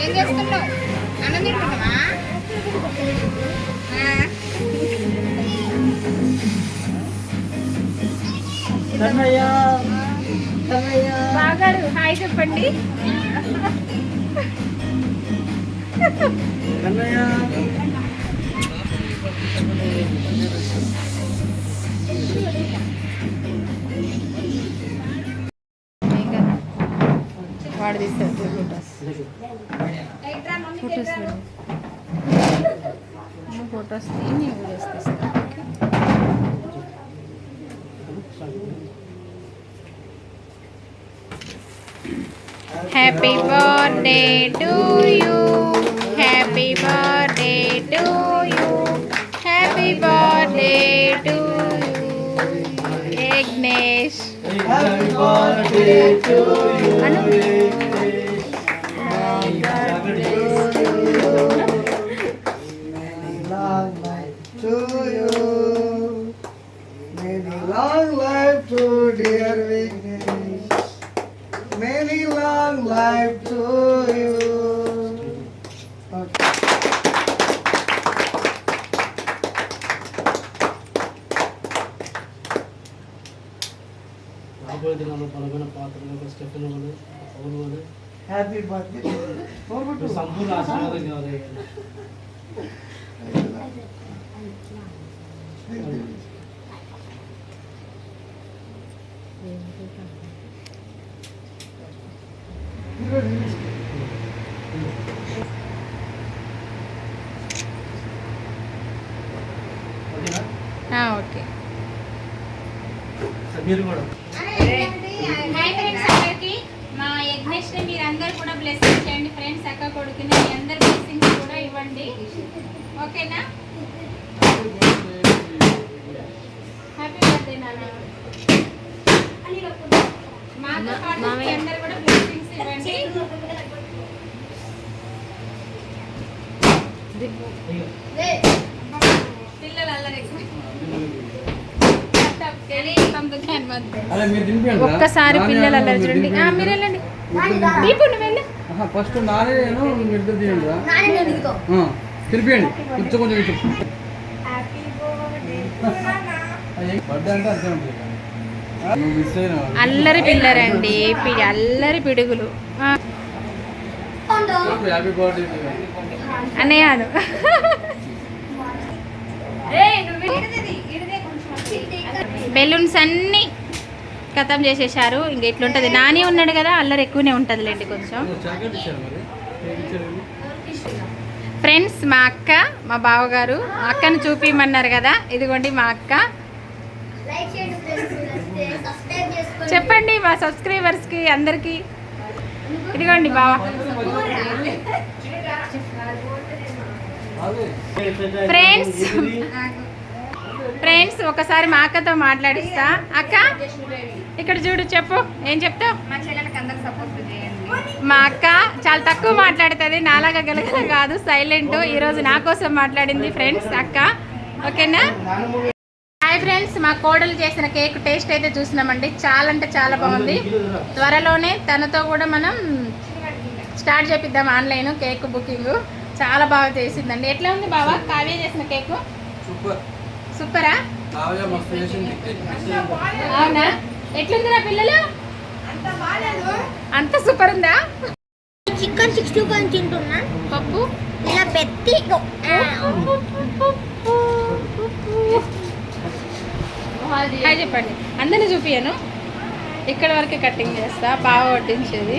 ఏం చేస్తున్నావు అన్నం తింటున్నావా హాయ్ చెప్పండి కన్నయ్య వాడు తీస్తారు ఫొటోస్ ఫొటోస్ ఫొటోస్ తీని వీడియోస్ తీస్తా happy birthday to you happy birthday to you happy birthday to you Yagnesh Happy birthday to you. Happy birthday to you. Many long life to you. Many long life to dear Vignesh. Many long life to you. ലാഭമായിട്ട് നമ്മൾ പല പല. പാത്രങ്ങൾ സ്റ്റെപ്പിനുകൾ ഓർമ്മകൾ happy birthday സമ്പൂർണ ആസ്വാദനം ഞാൻ ആ ഓക്കെ. మీరు కూడా. హాయ్ ఫ్రెండ్స్ అందరికి. మా యజ్ఞేష్ని మీరు అందరు కూడా బ్లెస్సింగ్ చేయండి. ఫ్రెండ్స్ అక్క కొడుకుని మీ అందరు బ్లెస్సింగ్స్ కూడా ఇవ్వండి. ఓకేనా? హ్యాపీ బర్త్డే నాన్న. మాతో పాటు మీ అందరు కూడా బ్లెస్సింగ్స్ ఇవ్వండి. పిల్లలు అల్లరి ఒక్కసారి పిల్లలు అల్లరి చూడండి. మీరు వెళ్ళండి. దీపు నువ్వు వెళ్ళు. ఫస్ట్ నానే తినండి తినిపించండి కొంచెం అల్లరి పిల్లరండి అల్లరి పిడుగులు. అన్నయ్య బెలూన్స్ అన్నీ ఖతం చేసేసారు ఇంక ఇట్లుంటుంది. నాని ఉన్నాడు కదా అల్లరి ఎక్కువనే ఉంటుందిలేండి కొంచెం. ఫ్రెండ్స్ మా అక్క మా బావగారు మా అక్కను చూపిమన్నారు కదా. ఇదిగోండి మా అక్క. చెప్పండి మా సబ్స్క్రైబర్స్కి అందరికీ. ఇదిగోండి బావ. ఫ్రెండ్స్ ఫ్రెండ్స్ ఒకసారి మా అక్కతో మాట్లాడిస్తా. అక్క ఇక్కడ చూడు చెప్పు ఏం చెప్తావు? మా అక్క చాలా తక్కువ మాట్లాడుతుంది నాలాగా గలగల కాదు సైలెంట్ ఈరోజు నా కోసం మాట్లాడింది ఫ్రెండ్స్ అక్క. ఓకేనా? హాయ్ ఫ్రెండ్స్ మా కోడలు చేసిన కేక్ టేస్ట్ అయితే చూసినామండి. చాలా అంటే చాలా బాగుంది. త్వరలోనే తనతో కూడా మనం స్టార్ట్ చేపిద్దాం ఆన్లైన్ కేక్ బుకింగ్. చాలా బాగా చేసిందండి. ఎట్లా ఉంది బావా? కావ్య చేసిన కేకు? సూపర్. సూపరా? అవునా? ఎట్లుందిరా పిల్లలు? అంత సూపర్ ఉందా చికెన్ సిక్స్టీ ఫైవ్ తింటున్నా. పప్పు? ఇలా పెట్టి హాయ్ చెప్పండి. అందరిని చూపియను. ఇక్కడ వరకే కటింగ్ చేస్తా. బాగా వడ్డించేది.